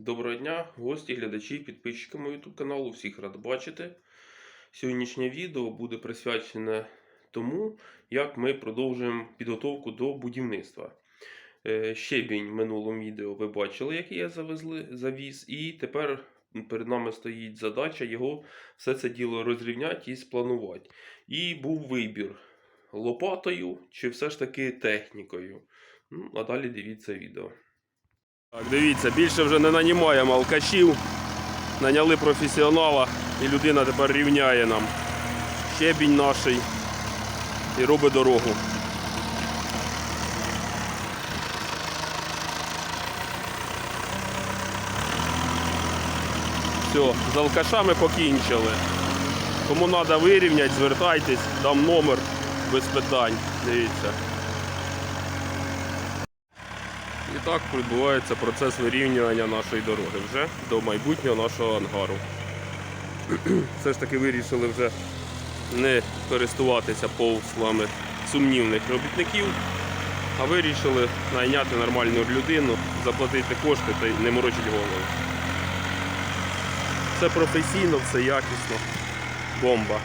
Доброго дня, гості, глядачі, підписчики мого YouTube каналу. Всіх рад бачити. Сьогоднішнє відео буде присвячене тому, як ми продовжуємо підготовку до будівництва. Е, Щебінь в минулому відео ви бачили, який я завезли, завіз, і тепер перед нами стоїть задача його все це діло розрівняти і спланувати. І був вибір лопатою чи все ж таки технікою. Ну, а далі дивіться відео. Так, дивіться, більше вже не нанімаємо алкашів. Наняли професіонала і людина тепер рівняє нам щебінь наший і робить дорогу. Все, з алкашами покінчили. Кому треба вирівняти, звертайтесь, дам номер без питань. Дивіться. І так відбувається процес вирівнювання нашої дороги вже до майбутнього нашого ангару. Все ж таки вирішили вже не користуватися повслами сумнівних робітників, а вирішили найняти нормальну людину, заплатити кошти та не морочити голову. Все професійно, все якісно. Бомба.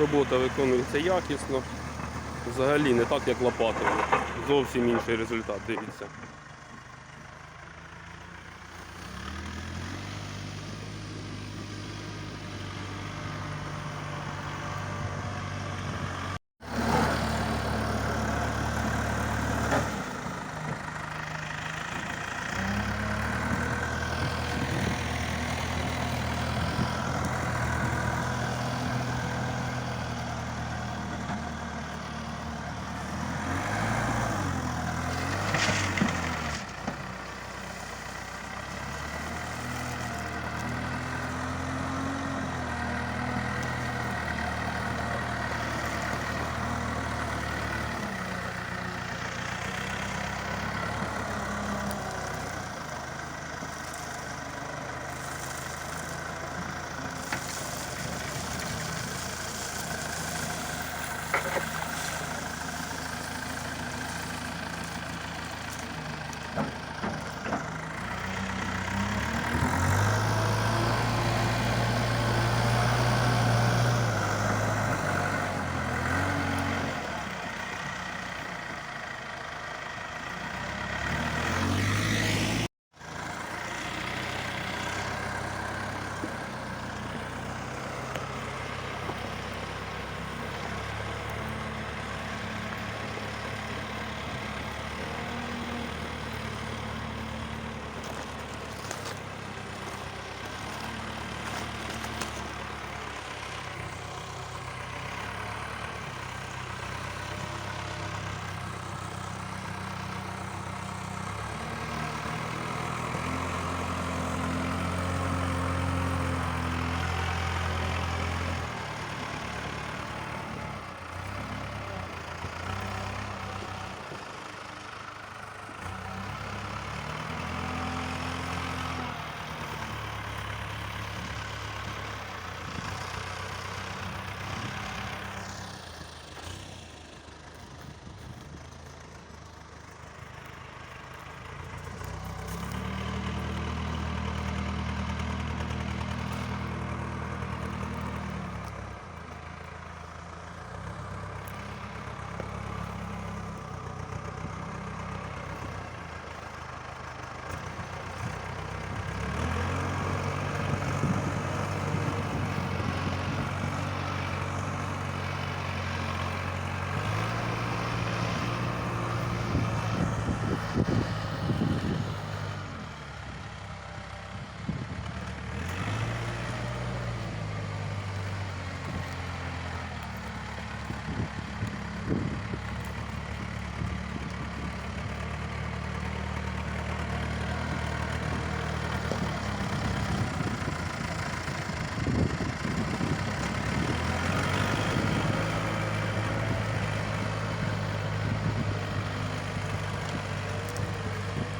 Робота виконується якісно. Взагалі не так, як лопатою. Зовсім інший результат, дивіться.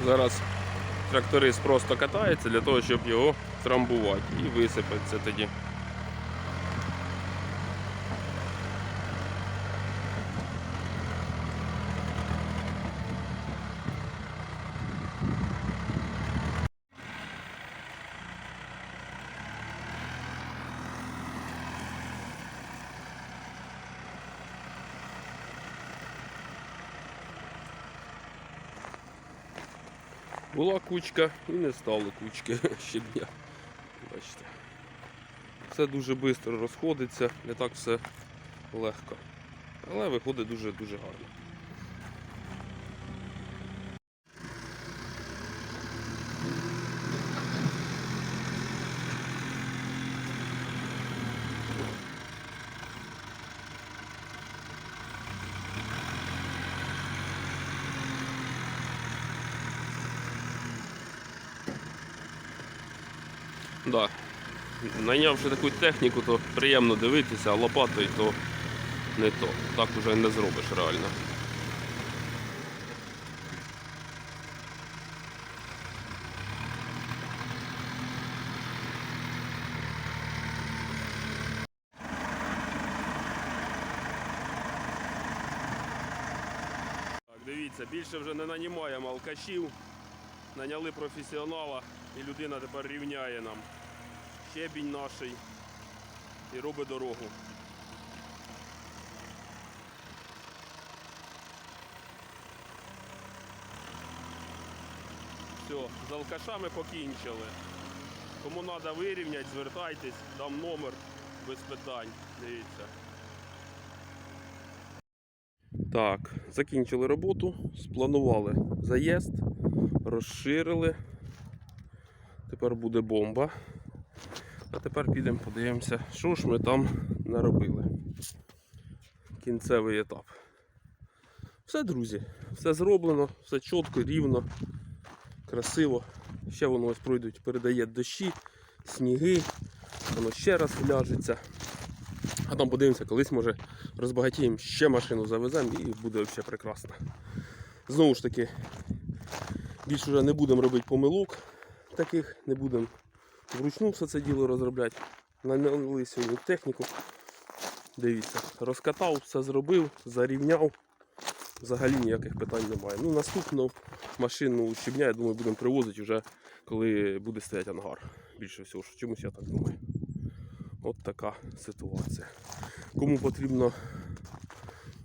Зараз тракторист просто катається для того, щоб його трамбувати і висипеться тоді. Була кучка і не стало кучки щебня. Бачите. Все дуже швидко розходиться, не так все легко. Але виходить дуже-дуже гарно. Да. Найнявши таку техніку, то приємно дивитися, а лопатою то не то. Так уже не зробиш реально. Дивіться, більше вже не нанімаємо алкашів. Наняли професіонала і людина тепер рівняє нам щебінь наший і робить дорогу. Все, з алкашами покінчили. Кому треба вирівняти, звертайтесь, дам номер без питань. Дивіться. Так, закінчили роботу, спланували заїзд, розширили. Тепер буде бомба. А тепер підемо подивимося, що ж ми там наробили. Кінцевий етап. Все, друзі, все зроблено, все чітко, рівно, красиво. Ще воно ось пройдуть, передає дощі, сніги, воно ще раз вляжеться. А там подивимося, колись може розбагатіємо, ще машину завеземо і буде взагалі прекрасно. Знову ж таки, більше вже не будемо робити помилок таких, не будемо вручну все це діло розробляти. Наняли сьогодні техніку. Дивіться, розкатав, все зробив, зарівняв. Взагалі ніяких питань немає. Ну, наступну машину щебня, я думаю, будемо привозити вже, коли буде стояти ангар. Більше всього, що чомусь я так думаю. От така ситуація. Кому потрібно,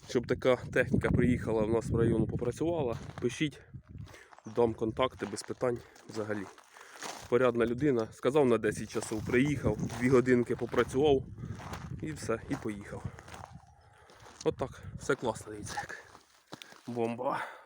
щоб така техніка приїхала в нас в району попрацювала, пишіть, дам контакти без питань взагалі. Порядна людина, сказав на 10 часов, приїхав, 2 годинки попрацював і все, і поїхав. От все класно, дивіться. Бомба.